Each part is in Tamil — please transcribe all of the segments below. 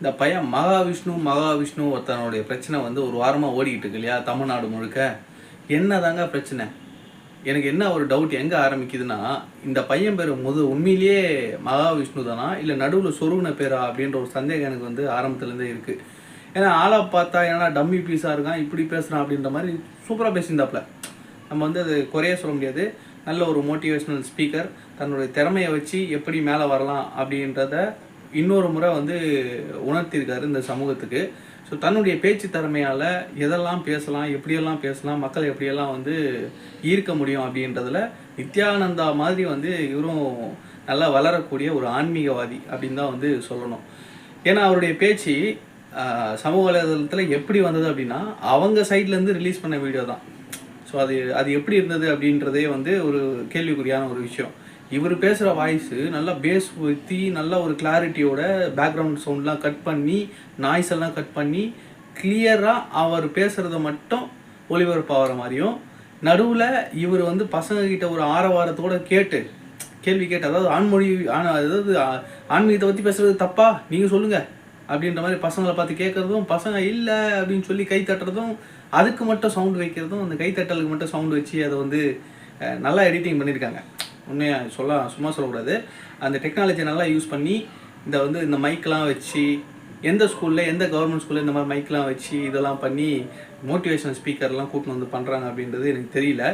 இந்த பையன் மகாவிஷ்ணு மகாவிஷ்ணு ஒருத்தனுடைய பிரச்சனை வந்து ஒரு வாரமாக ஓடிக்கிட்டு இருக்கு இல்லையா? தமிழ்நாடு முழுக்க. என்னதாங்க பிரச்சனை? எனக்கு என்ன ஒரு டவுட் எங்கே ஆரம்பிக்குதுன்னா இந்த பையன் பேர் முது உண்மையிலேயே மகாவிஷ்ணு தானா? இல்லை நடுவில் சொருகுன பேரா? அப்படின்ற ஒரு சந்தேகம் எனக்கு வந்து ஆரம்பத்துலேருந்தே இருக்குது ஏன்னா ஆளா பார்த்தா ஏன்னா டம்மி பீஸாக இருக்கான் இப்படி பேசுகிறான் அப்படின்ற மாதிரி சூப்பராக பேசியிருந்தாப்புல. நம்ம வந்து அது குறைய சொல்ல முடியாது. நல்ல ஒரு மோட்டிவேஷ்னல் ஸ்பீக்கர் தன்னுடைய திறமையை வச்சு எப்படி மேலே வரலாம் அப்படின்றத இன்னொரு முறை வந்து உணர்த்தியிருக்காரு இந்த சமூகத்துக்கு. ஸோ தன்னுடைய பேச்சு திறமையால் எதெல்லாம் பேசலாம் எப்படியெல்லாம் பேசலாம் மக்கள் எப்படியெல்லாம் வந்து ஈர்க்க முடியும் அப்படின்றதுல நித்யானந்தா மாதிரி வந்து இவரும் நல்லா வளரக்கூடிய ஒரு ஆன்மீகவாதி அப்படின்னு தான் வந்து சொல்லணும். ஏன்னா அவருடைய பேச்சு சமூக வலைதளத்தில் எப்படி வந்தது அப்படின்னா அவங்க சைட்லேருந்து ரிலீஸ் பண்ண வீடியோ தான். ஸோ அது அது எப்படி இருந்தது அப்படின்றதே வந்து ஒரு கேள்விக்குறியான ஒரு விஷயம். இவர் பேசுகிற வாய்ஸு நல்லா பேஸ் ஊற்றி நல்ல ஒரு கிளாரிட்டியோட பேக்ரவுண்ட் சவுண்ட்லாம் கட் பண்ணி நாய்ஸ் எல்லாம் கட் பண்ணி கிளியராக அவர் பேசுகிறத மட்டும் ஒளிபரப்பாகிற மாதிரியும் நடுவில் இவர் வந்து பசங்கக்கிட்ட ஒரு ஆரவாரத்தோட கேட்டு கேள்வி கேட்டு அதாவது ஆண்மொழி ஆண் அதாவது ஆன்மீகத்தை பற்றி பேசுறது தப்பா? நீங்கள் சொல்லுங்கள் அப்படின்ற மாதிரி பசங்களை பார்த்து கேட்குறதும் பசங்க இல்லை அப்படின்னு சொல்லி கை தட்டுறதும் அதுக்கு மட்டும் சவுண்டு வைக்கிறதும் அந்த கை தட்டலுக்கு மட்டும் சவுண்டு வச்சு அதை வந்து நல்லா எடிட்டிங் பண்ணியிருக்காங்க உண்மையாக சொல்ல சும்மா சொல்லக்கூடாது. அந்த டெக்னாலஜி நல்லா யூஸ் பண்ணி இந்த வந்து இந்த மைக்கெலாம் வச்சு எந்த ஸ்கூலில் எந்த கவர்மெண்ட் ஸ்கூலில் இந்த மாதிரி மைக்கெலாம் வச்சு இதெல்லாம் பண்ணி மோட்டிவேஷனல் ஸ்பீக்கர்லாம் கூட்டின்னு வந்து பண்ணுறாங்க அப்படின்றது எனக்கு தெரியல.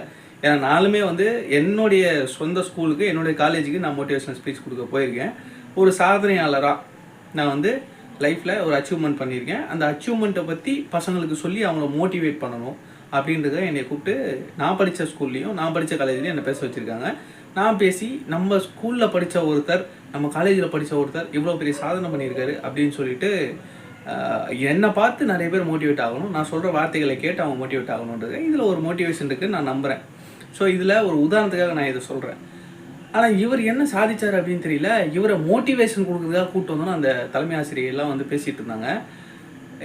ஏன்னா நானுமே வந்து என்னுடைய சொந்த ஸ்கூலுக்கு என்னுடைய காலேஜுக்கு நான் மோட்டிவேஷனல் ஸ்பீச் கொடுக்க போயிருக்கேன். ஒரு சாதனையாளராக நான் வந்து லைஃப்பில் ஒரு அச்சீவ்மெண்ட் பண்ணியிருக்கேன். அந்த அச்சீவ்மெண்ட்டை பற்றி பசங்களுக்கு சொல்லி அவங்கள மோட்டிவேட் பண்ணணும். அப்படின்றத என்னை கூப்பிட்டு நான் படித்த ஸ்கூல்லையும் நான் படித்த காலேஜ்லையும் என்னை பேச வச்சுருக்காங்க. நான் பேசி நம்ம ஸ்கூலில் படித்த ஒருத்தர் நம்ம காலேஜில் படித்த ஒருத்தர் இவ்வளோ பெரிய சாதனை பண்ணியிருக்காரு அப்படின்னு சொல்லிட்டு என்னை பார்த்து நிறைய பேர் மோட்டிவேட் ஆகணும். நான் சொல்கிற வார்த்தைகளை கேட்டு அவங்க மோட்டிவேட் ஆகணுன்றது இதில் ஒரு மோட்டிவேஷன் இருக்குன்னு நான் நம்புகிறேன் ஸோ இதில் ஒரு உதாரணத்துக்காக நான் இதை சொல்கிறேன் ஆனால் இவர் என்ன சாதிச்சார் அப்படின்னு தெரியல. இவரை மோட்டிவேஷன் கொடுக்குறதுக்காக கூப்பிட்டு வந்தோன்னா அந்த தலைமை ஆசிரியர்லாம் வந்து பேசிகிட்டு இருந்தாங்க.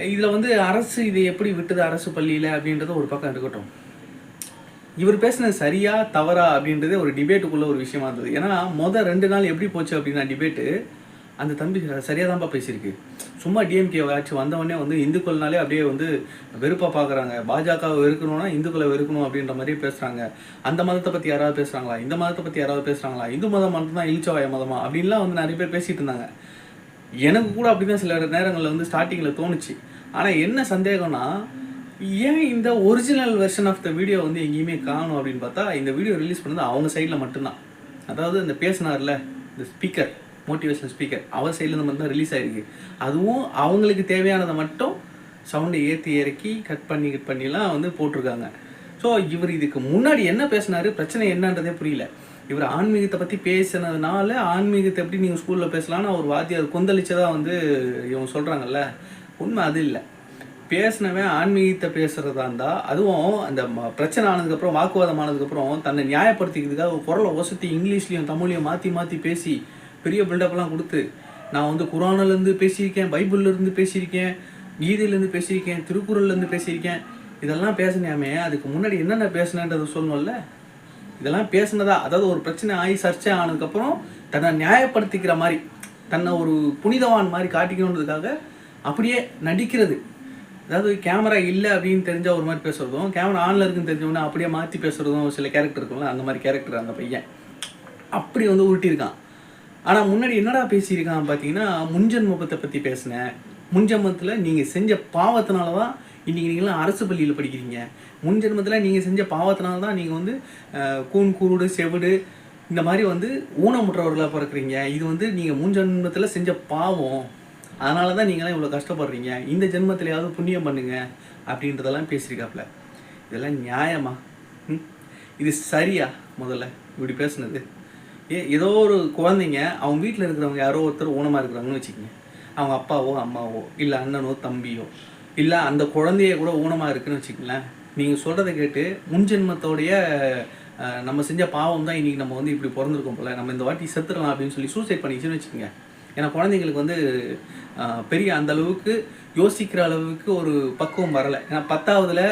இதில் வந்து அரசு இதை எப்படி விட்டது அரசு பள்ளியில் அப்படின்றது ஒரு பக்கம் இருக்கட்டும் இவர் பேசுனது சரியா தவறா அப்படின்றதே ஒரு டிபேட்டுக்குள்ள ஒரு விஷயமா இருந்தது. ஏன்னா மொதல் ரெண்டு நாள் எப்படி போச்சு அப்படின்னா டிபேட்டு அந்த தம்பி சரியாக தான்ப்பா பேசியிருக்கு. சும்மா டிஎம்கே ஆட்சி வந்தவொடனே வந்து இந்துக்கள்னாலே அப்படியே வந்து வெறுப்பாக பார்க்குறாங்க பாஜகவை வெறுக்கணும்னா இந்துக்களை வெறுக்கணும் அப்படின்ற மாதிரி பேசுகிறாங்க அந்த மதத்தை பற்றி யாராவது பேசுகிறாங்களா இந்த மதத்தை பற்றி யாராவது பேசுகிறாங்களா இந்து மதம் மட்டும்தான் இழிச்சவாய மதமா? அப்படின்லாம் வந்து நிறைய பேர் பேசிகிட்டு இருந்தாங்க. எனக்கு கூட அப்படிதான் சில நேரங்களில் வந்து ஸ்டார்டிங்கில் தோணுச்சு. ஆனால் என்ன சந்தேகம்னா ஏன் இந்த original version of the video வந்து எங்கேயுமே காணும் அப்படின்னு பார்த்தா இந்த வீடியோ ரிலீஸ் பண்ணது அவங்க சைடில் மட்டும்தான். அதாவது இந்த பேசினார்ல இந்த ஸ்பீக்கர் மோட்டிவேஷனல் ஸ்பீக்கர் அவர் சைடில் மட்டும் தான் ரிலீஸ் ஆயிருக்கு. அதுவும் அவங்களுக்கு தேவையானதை மட்டும் சவுண்டை ஏற்றி இறக்கி கட் பண்ணி கட் பண்ணிலாம் வந்து போட்டிருக்காங்க. ஸோ இவர் இதுக்கு முன்னாடி என்ன பேசினார் பிரச்சனை என்னன்றதே புரியல. இவர் ஆன்மீகத்தை பற்றி பேசினதுனால ஆன்மீகத்தை எப்படி நீங்கள் ஸ்கூலில் பேசலாம்னு அவர் வாத்தியார் கொந்தளிச்சதாக வந்து இவங்க சொல்கிறாங்கல்ல உண்மை அது இல்லை. பேசினவன் ஆன்மீகத்தை பேசுகிறதா இருந்தால் அதுவும் அந்த ம- பிரச்சனை ஆனதுக்கப்புறம் வாக்குவாதம் ஆனதுக்கப்புறம் தன்னை நியாயப்படுத்திக்கிறதுக்காக குரலை ஒசத்தி இங்கிலீஷ்லேயும் தமிழ்லையும் மாற்றி மாற்றி பேசி பெரிய பில்டப்லாம் கொடுத்து நான் வந்து குரானிலேருந்து பேசியிருக்கேன் பைபிள்லேருந்து பேசியிருக்கேன் கீதையிலேருந்து பேசியிருக்கேன் திருக்குறள்லேருந்து பேசியிருக்கேன். இதெல்லாம் பேசினாமே அதுக்கு முன்னாடி என்னென்ன பேசினேன்றது சொல்லணும்ல இதெல்லாம் பேசினதா? அதாவது ஒரு பிரச்சனை ஆகி சர்ச்சை ஆனதுக்கப்புறம் தன்னை நியாயப்படுத்திக்கிற மாதிரி தன்னை ஒரு புனிதவான் மாதிரி காட்டிக்கணுன்றதுக்காக அப்படியே நடிக்கிறது. அதாவது கேமரா இல்லை அப்படின்னு தெரிஞ்சால் ஒரு மாதிரி பேசுகிறதும் கேமரா ஆனில் இருக்குன்னு தெரிஞ்சவொன்னே அப்படியே மாற்றி பேசுறதும் சில கேரக்டர் இருக்கும்ல அந்த மாதிரி கேரக்டர் அந்த பையன். அப்படி வந்து உருட்டியிருக்கான். ஆனால் முன்னாடி என்னடா பேசியிருக்கான் பார்த்தீங்கன்னா முன்ஜென்மத்தை பற்றி பேசினேன். முன்ஜென்மத்தில் நீங்கள் செஞ்ச பாவத்தினால தான் இன்றைக்கி நீங்களாம் அரசு பள்ளியில் படிக்கிறீங்க. முன் ஜென்மத்தில் நீங்கள் செஞ்ச பாவத்தினால தான் நீங்கள் வந்து கூண் கூன் செவிடு இந்த மாதிரி வந்து ஊனமுற்றவர்களாக பிறக்குறீங்க. இது வந்து நீங்கள் முன் ஜென்மத்தில் செஞ்ச பாவம். அதனால தான் நீங்களாம் இவ்வளோ கஷ்டப்படுறீங்க. இந்த ஜென்மத்திலையாவது புண்ணியம் பண்ணுங்க அப்படின்றதெல்லாம் பேசியிருக்காப்புல இதெல்லாம் நியாயமா? ம்? இது சரியா? முதல்ல இப்படி பேசுனது. ஏ ஏதோ ஒரு குழந்தைங்க அவங்க வீட்டில் இருக்கிறவங்க யாரோ ஒருத்தர் ஊனமாக இருக்கிறாங்கன்னு வச்சுக்கோங்க. அவங்க அப்பாவோ அம்மாவோ இல்லை அண்ணனோ தம்பியோ இல்லை அந்த குழந்தைய கூட ஊனமாக இருக்குன்னு வச்சுக்கங்களேன். நீங்கள் சொல்கிறத கேட்டு முன்ஜென்மத்தோடைய நம்ம செஞ்ச பாவம் தான் இன்றைக்கி நம்ம வந்து இப்படி பிறந்திருக்கோம் போல். நம்ம இந்த வாட்டி செத்துடலாம் அப்படின்னு சொல்லி சூசைட் பண்ணிச்சுன்னு வச்சுக்கோங்க. ஏன்னா குழந்தைங்களுக்கு வந்து பெரிய அந்த அளவுக்கு யோசிக்கிற அளவுக்கு ஒரு பக்குவம் வரலை. ஏன்னா பத்தாவதுல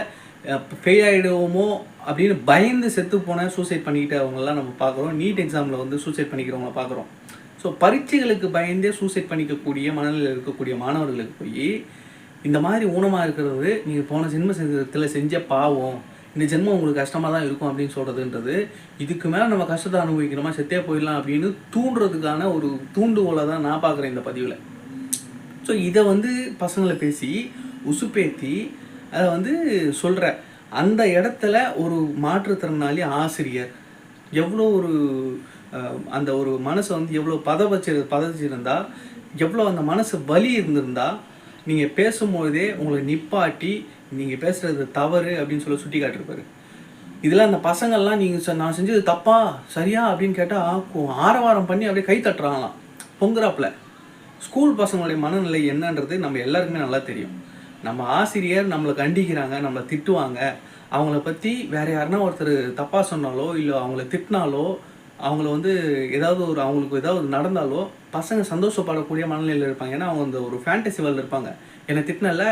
ஃபெயில் ஆகிடுவோமோ அப்படின்னு பயந்து செத்து போன சூசைட் பண்ணிக்கிட்டு அவங்கெல்லாம் நம்ம பார்க்குறோம். நீட் எக்ஸாமில் வந்து சூசைட் பண்ணிக்கிறவங்கள பார்க்குறோம். ஸோ பரீட்சைகளுக்கு பயந்தே சூசைட் பண்ணிக்கக்கூடிய மனநிலையில் இருக்கக்கூடிய மாணவர்களுக்கு போய் இந்த மாதிரி ஊனமாக இருக்கிறது நீங்கள் போன ஜென்ம செஞ்சத்தில் செஞ்ச பாவம் இந்த ஜென்மம் உங்களுக்கு கஷ்டமாக தான் இருக்கும் அப்படின்னு சொல்கிறதுன்றது இதுக்கு மேலே நம்ம கஷ்டத்தை அனுபவிக்கணுமா செத்தே போயிடலாம் அப்படின்னு தூண்டுறதுக்கான ஒரு தூண்டுகோலை தான் நான் பார்க்குறேன் இந்த பதிவில். ஸோ இதை வந்து பசங்களை பேசி உசுப்பேத்தி அதை வந்து சொல்கிற அந்த இடத்துல ஒரு மாற்றுத்திறனாளி ஆசிரியர் எவ்வளோ ஒரு அந்த ஒரு மனசை வந்து எவ்வளோ பத வச்சு பதச்சிருந்தா எவ்வளோ அந்த மனசு வலி இருந்திருந்தால் நீங்கள் பேசும்போதே உங்களை நிப்பாட்டி நீங்கள் பேசுகிறது தவறு அப்படின்னு சொல்லி சுட்டி காட்டிருப்பாரு இதில் அந்த பசங்கள்லாம் நீங்கள் நான் செஞ்சது தப்பா சரியா அப்படின்னு கேட்டால் ஆரவாரம் பண்ணி அப்படியே கை தட்டுறாங்களாம். பொங்குறாப்புல. ஸ்கூல் பசங்களுடைய மனநிலை என்னன்றது நம்ம எல்லாருக்குமே நல்லா தெரியும். நம்ம ஆசிரியர் நம்மளை கண்டிக்கிறாங்க நம்மளை திட்டுவாங்க. அவங்கள பற்றி வேற யாருன்னா ஒருத்தர் தப்பாக சொன்னாலோ இல்லை அவங்கள திட்டினாலோ அவங்கள வந்து ஏதாவது ஒரு அவங்களுக்கு ஏதாவது நடந்தாலோ பசங்க சந்தோஷப்படக்கூடிய மனநிலையில் இருப்பாங்க. ஏன்னா அவங்க அந்த ஒரு ஃபேண்டசி வேர்ல்டு இருப்பாங்க. என்னை திட்டினல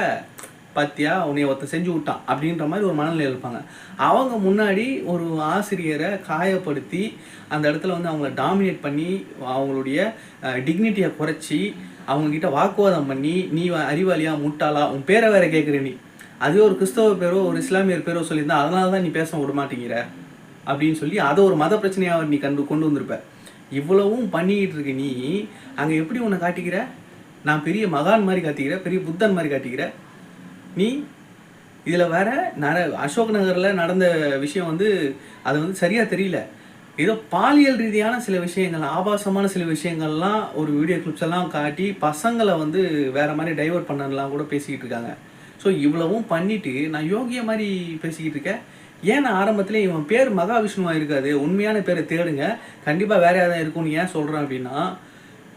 பாத்தியா? உன்னைய ஒருத்தன் செஞ்சு விட்டான். அப்படின்ற மாதிரி ஒரு மனநிலையில் இருப்பாங்க. அவங்க முன்னாடி ஒரு ஆசிரியரை காயப்படுத்தி அந்த இடத்துல வந்து அவங்கள டாமினேட் பண்ணி அவங்களுடைய டிக்னிட்டியை குறைச்சி அவங்கக்கிட்ட வாக்குவாதம் பண்ணி நீ வ- அறிவாளியா முட்டாளா? உன் பேரை வேற கேட்குற நீ. அதுவே ஒரு கிறிஸ்தவ பேரோ ஒரு இஸ்லாமியர் பேரோ சொல்லியிருந்தா அதனால தான் நீ பேச விட மாட்டேங்கிற. அப்படின்னு சொல்லி அதை ஒரு மத பிரச்சனையாக நீ கண்டு கொண்டு வந்திருப்ப. இவ்வளவும் பண்ணிக்கிட்டு இருக்க நீ அங்கே எப்படி உன்னை காட்டிக்கிற? நான் பெரிய மகான் மாதிரி காட்டிக்கிற பெரிய புத்தன் மாதிரி காட்டிக்கிற. நீ இதில் வேற நர அசோக் நகரில் நடந்த விஷயம் வந்து அது வந்து சரியாக தெரியல. ஏதோ பாலியல் ரீதியான சில விஷயங்கள் ஆபாசமான சில விஷயங்கள்லாம் ஒரு வீடியோ கிளிப்ஸ் எல்லாம் காட்டி பசங்களை வந்து வேற மாதிரி டைவர்ட் பண்ணலாம் கூட பேசிக்கிட்டு இருக்காங்க. ஸோ இவ்வளவும் பண்ணிட்டு நான் யோகிய மாதிரி பேசிக்கிட்டு இருக்கேன். ஏன் ஆரம்பத்தில் இவன் பேர் மகாவிஷ்ணுவாக இருக்காது. உண்மையான பேரை தேடுங்க. கண்டிப்பாக வேற யாராவது இருக்கும்னு ஏன் சொல்கிறேன் அப்படின்னா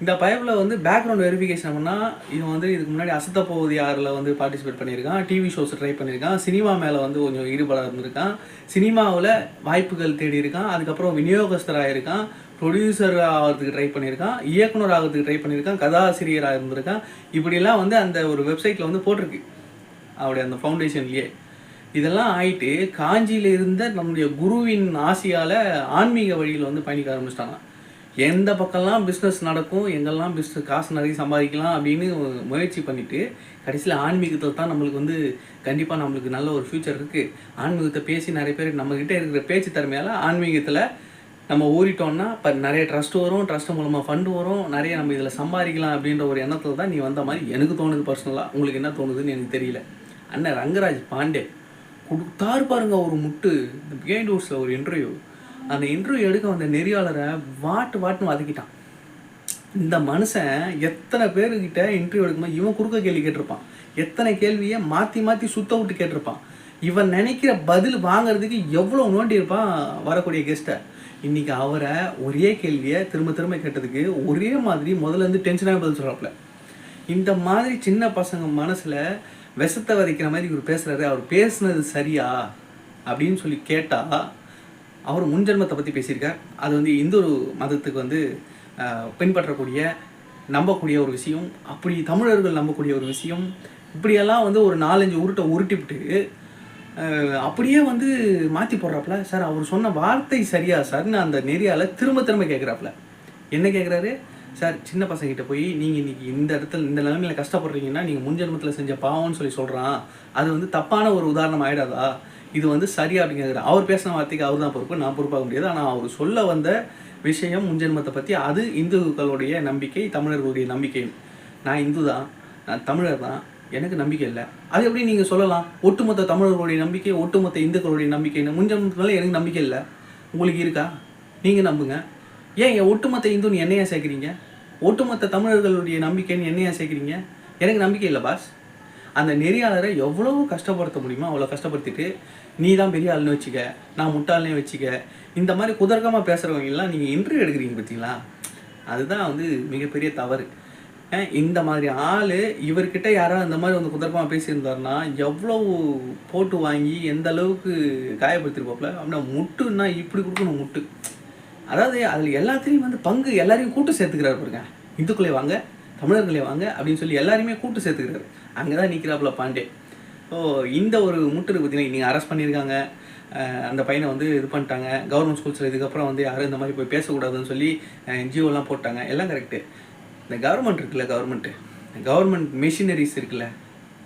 இந்த பைப்பில் வந்து பேக்ரவுண்ட் வெரிஃபிகேஷன் பண்ணால் இவன் வந்து இதுக்கு முன்னாடி அசத்த போகுது யாரில் வந்து பார்ட்டிசிபேட் பண்ணியிருக்கான். டிவி ஷோஸ் ட்ரை பண்ணியிருக்கான். சினிமா மேலே வந்து கொஞ்சம் ஈடுபாடாக இருந்திருக்கான். சினிமாவில் வாய்ப்புகள் தேடி இருக்கான் அதுக்கப்புறம் விநியோகஸ்தராக இருக்கான் ப்ரொடியூசர் ஆகிறதுக்கு ட்ரை பண்ணியிருக்கான். இயக்குனர் ஆகிறதுக்கு ட்ரை பண்ணியிருக்கான். கதாசிரியராக இருந்திருக்கான். இப்படிலாம் வந்து அந்த ஒரு வெப்சைட்டில் வந்து போட்டிருக்கு. அவருடைய அந்த ஃபவுண்டேஷன்லேயே இதெல்லாம் ஆயிட்டு காஞ்சியில இருந்த நம்முடைய குருவின் ஆசையால் ஆன்மீக வழியில் வந்து பயணிக்க ஆரம்பிச்சிட்டாங்க. எந்த பக்கம்லாம் பிஸ்னஸ் நடக்கும் எங்கெல்லாம் பிஸ்னஸ் காசு நிறைய சம்பாதிக்கலாம் அப்படின்னு முயற்சி பண்ணிவிட்டு கடைசியில் ஆன்மீகத்தில் தான் நம்மளுக்கு வந்து கண்டிப்பாக நம்மளுக்கு நல்ல ஒரு ஃப்யூச்சர் இருக்குது ஆன்மீகத்தை பேசி நிறைய பேர் நம்மக்கிட்ட இருக்கிற பேச்சு திறமையால் ஆன்மீகத்தில் நம்ம ஊறிட்டோம்னா இப்போ நிறைய ட்ரஸ்ட் வரும் ட்ரஸ்ட் மூலமாக ஃபண்டு வரும் நிறைய நம்ம இதில் சம்பாதிக்கலாம் அப்படின்ற ஒரு எண்ணத்தில் தான் நீ வந்த மாதிரி எனக்கு தோணுது பர்சனலாக உங்களுக்கு என்ன தோணுதுன்னு எனக்கு தெரியல. அண்ணன் ரங்கராஜ் பாண்டே கொடுத்தாரு பாருங்க ஒரு முட்டு. இந்த பிகைண்ட் ஹவுஸில் ஒரு இன்டர்வியூ அந்த இன்டர்வியூ எடுக்க வந்த நெறியாளரை வாட்டு வாட்டுன்னு வதக்கிட்டான். இந்த மனுஷன் எத்தனை பேருக்கிட்ட இன்டர்வியூ எடுக்கும்போது இவன் குறுக்க கேள்வி கேட்டிருப்பான். எத்தனை கேள்வியை மாற்றி மாற்றி சுத்த விட்டு கேட்டிருப்பான். இவன் நினைக்கிற பதில் வாங்குறதுக்கு எவ்வளோ நோண்டி இருப்பான் வரக்கூடிய கெஸ்ட்டை இன்னைக்கு அவரை ஒரே கேள்வியை திரும்ப திரும்ப கேட்டதுக்கு ஒரே மாதிரி முதல்ல இருந்து டென்ஷனாக பதில் சொல்கிறாப்புல இந்த மாதிரி சின்ன பசங்க மனசில் விஷத்தை விதைக்கிற மாதிரி இவர் பேசுகிறாரு அவர் பேசுனது சரியா? அப்படின்னு சொல்லி கேட்டால் அவர் முன்ஜென்மத்தை பற்றி பேசியிருக்கார். அது வந்து இந்து மதத்துக்கு வந்து பின்பற்றக்கூடிய நம்பக்கூடிய ஒரு விஷயம். அப்படி தமிழர்கள் நம்பக்கூடிய ஒரு விஷயம். இப்படியெல்லாம் வந்து ஒரு நாலஞ்சு உருட்டை உருட்டிவிட்டு அப்படியே வந்து மாற்றி போடுறாப்புல. சார் அவர் சொன்ன வார்த்தை சரியா? சார்னு அந்த நெறியால் திரும்ப திரும்ப கேட்குறாப்புல என்ன கேட்குறாரு சார் சின்ன பசங்கிட்ட போய் நீங்கள் இன்னைக்கு இந்த இடத்துல இந்த நிலைமையில கஷ்டப்படுறீங்கன்னா நீங்கள் முன்ஜென்மத்தில் செஞ்ச பாவம்னு சொல்லி சொல்கிறான் அது வந்து தப்பான ஒரு உதாரணம் ஆயிடாதா? இது வந்து சரியா அப்படிங்கிறது அவர் பேசின வார்த்தைக்கு அவர் தான் பொறுப்பு நான் பொறுப்பாக முடியாது. ஆனால் அவர் சொல்ல வந்த விஷயம் முன்ஜென்மத்தை பற்றி அது இந்துக்களுடைய நம்பிக்கை தமிழர்களுடைய நம்பிக்கை. நான் இந்து தான் நான் தமிழர் தான் எனக்கு நம்பிக்கை இல்லை. அது எப்படி நீங்கள் சொல்லலாம்? ஒட்டுமொத்த தமிழர்களுடைய நம்பிக்கை ஒட்டுமொத்த இந்துக்களுடைய நம்பிக்கைன்னு முன்ஜென்மத்து எனக்கு நம்பிக்கை இல்லை. உங்களுக்கு இருக்கா? நீங்கள் நம்புங்க. ஏன் என் ஒட்டுமொத்த இந்துன்னு என்னையா சேர்க்குறீங்க? ஒட்டுமொத்த தமிழர்களுடைய நம்பிக்கைன்னு என்னையா சேர்க்குறீங்க? எனக்கு நம்பிக்கை இல்லை பாஸ் அந்த நெறியாளரை எவ்வளோ கஷ்டப்படுத்த முடியுமோ அவ்வளோ கஷ்டப்படுத்திட்டு நீ தான் பெரிய ஆள்னு வச்சுக்க நான் முட்டாள்னே வச்சுக்க இந்த மாதிரி குதர்க்கமாக பேசுகிறவங்க எல்லாம் நீங்கள் இன்டர்வியூ எடுக்கிறீங்க பார்த்தீங்களா அதுதான் வந்து மிகப்பெரிய தவறு. இந்த மாதிரி ஆள் இவர்கிட்ட யாராவது இந்த மாதிரி வந்து குதர்க்கமாக பேசியிருந்தாருன்னா எவ்வளோ போட்டு வாங்கி எந்த அளவுக்கு காயப்படுத்திருப்பாப்புல அப்படின்னா முட்டுன்னா இப்படி கொடுக்கணும் முட்டு. அதாவது அதில் எல்லாத்துலேயும் வந்து பங்கு எல்லாரையும் கூட்டு சேர்த்துக்கிறாரு பாருங்க. இந்துக்களே வாங்க தமிழர்களே வாங்க அப்படின்னு சொல்லி எல்லாரையுமே கூட்டு சேர்த்துக்கிறாரு. அங்கே தான் நிற்கிறாப்புல பாண்டே. ஸோ இந்த ஒரு முட்டருக்கு பார்த்தீங்கன்னா நீங்கள் அரெஸ்ட் பண்ணியிருக்காங்க. அந்த பையனை வந்து இது பண்ணிட்டாங்க. கவர்மெண்ட் ஸ்கூல்ஸில் இதுக்கப்புறம் வந்து யாரும் இந்த மாதிரி போய் பேசக்கூடாதுன்னு சொல்லி என்ஜிஓலாம் போட்டாங்க. எல்லாம் கரெக்டு இந்த கவர்மெண்ட் இருக்குல்ல கவர்மெண்ட்டு கவர்மெண்ட் மிஷினரிஸ் இருக்குல்ல.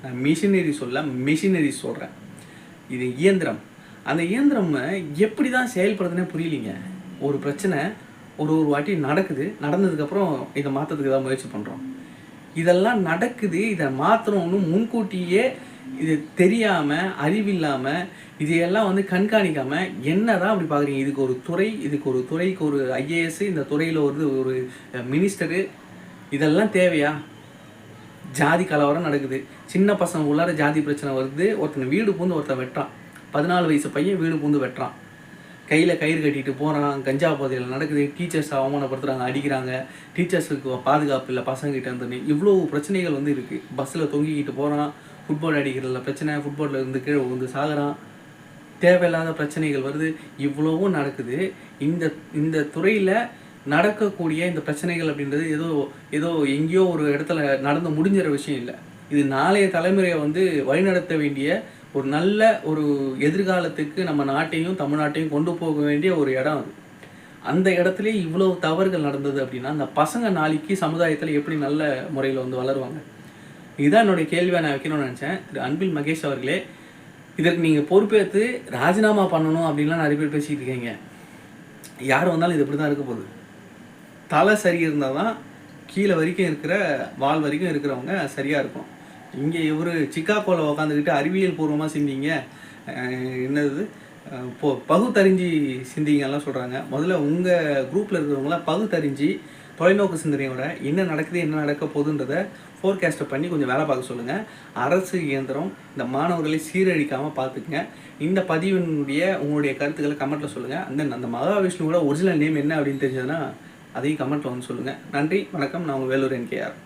நான் மிஷினரி சொல்ல மிஷினரிஸ் சொல்கிறேன் இது இயந்திரம். அந்த இயந்திரம் எப்படி தான் செயல்படுதுன்னே புரியலிங்க. ஒரு பிரச்சனை ஒரு ஒரு வாட்டி நடக்குது நடந்ததுக்கப்புறம் இதை மாற்றத்துக்கு தான் முயற்சி பண்ணுறோம் இதெல்லாம் நடக்குது இதை மாற்றணும்னு முன்கூட்டியே இது தெரியாமல் அறிவில்லாமல் இதையெல்லாம் வந்து கண்காணிக்காமல் என்ன தான் அப்படி பார்க்குறீங்க இதுக்கு ஒரு துறை இதுக்கு ஒரு துறைக்கு ஒரு ஐஏஎஸ் இந்த துறையில் ஒரு ஒரு மினிஸ்டரு இதெல்லாம் தேவையா? ஜாதி கலவரம் நடக்குது. சின்ன பசங்க உள்ளார ஜாதி பிரச்சனை வருது. ஒருத்தன் வீடு பூந்து ஒருத்தன் வெட்டுறான். பதினாலு வயசு பையன் வீடு பூந்து வெட்டுறான். கையில் கயிறு கட்டிட்டு போகிறான் கஞ்சா பாதையில் நடக்குது டீச்சர்ஸ் அவமானப்படுத்துகிறாங்க அடிக்கிறாங்க டீச்சர்ஸுக்கு பாதுகாப்பு இல்லை பசங்ககிட்ட இருந்து இவ்வளோ பிரச்சனைகள் வந்து இருக்குது பஸ்ஸில் தொங்கிக்கிட்டு போகிறான் ஃபுட்பால் அடிக்கிறதுல பிரச்சனை ஃபுட்பாலில் இருந்து கீழே வந்து சாகுறான். தேவையில்லாத பிரச்சனைகள் வருது. இவ்வளவும் நடக்குது. இந்த இந்த துறையில் நடக்கக்கூடிய இந்த பிரச்சனைகள் அப்படின்றது ஏதோ ஏதோ எங்கேயோ ஒரு இடத்துல நடந்து முடிஞ்சிற விஷயம் இல்லை. இது நாளைய தலைமுறையை வந்து வழிநடத்த வேண்டிய ஒரு நல்ல ஒரு எதிர்காலத்துக்கு நம்ம நாட்டையும் தமிழ்நாட்டையும் கொண்டு போக வேண்டிய ஒரு இடம் அது. அந்த இடத்துலயே இவ்வளோ தவறுகள் நடந்தது அப்படின்னா அந்த பசங்க நாளைக்கு சமுதாயத்தில் எப்படி நல்ல முறையில் வந்து வளருவாங்க? இதுதான் என்னுடைய கேள்வியை நான் வைக்கணும்னு நினச்சேன். திரு அன்பில் மகேஷ் அவர்களே இதற்கு நீங்கள் பொறுப்பேற்று ராஜினாமா பண்ணணும் அப்படின்லாம் நிறைய பேர் பேசிக்கிட்டு இருக்கீங்க. யார் வந்தாலும் இது இப்படி தான் இருக்க போகுது. தலை சரி இருந்தால் தான் கீழே வரைக்கும் இருக்கிற வால் வரைக்கும் இருக்கிறவங்க சரியாக இருக்கும். இங்கே இவர் சிக்காகோவில் உக்காந்துக்கிட்டு அறிவியல் பூர்வமாக சிந்திங்க. என்னது? இப்போ பகுத்தறிஞ்சி சிந்திங்கெல்லாம் சொல்கிறாங்க முதல்ல உங்கள் குரூப்பில் இருக்கிறவங்களாம் பகுத்தறிஞ்சு தொலைநோக்கு சிந்தனையோட என்ன நடக்குது என்ன நடக்க போகுதுன்றத ஃபோர்காஸ்ட்டை பண்ணி கொஞ்சம் வேலை பார்க்க சொல்லுங்கள் அரசு இயந்திரம் இந்த மாணவர்களை சீரழிக்காமல் பார்த்துக்குங்க. இந்த பதிவினுடைய உங்களுடைய கருத்துக்களை கமெண்ட்டில் சொல்லுங்கள் அந்த அந்த மகாவிஷ்ணுவோட ஒரிஜினல் நேம் என்ன அப்படின்னு தெரிஞ்சதுன்னா அதையும் கமெண்ட்டில் வந்து சொல்லுங்கள் நன்றி வணக்கம். நான் உங்கள் வேலூர் என்கேஆர்.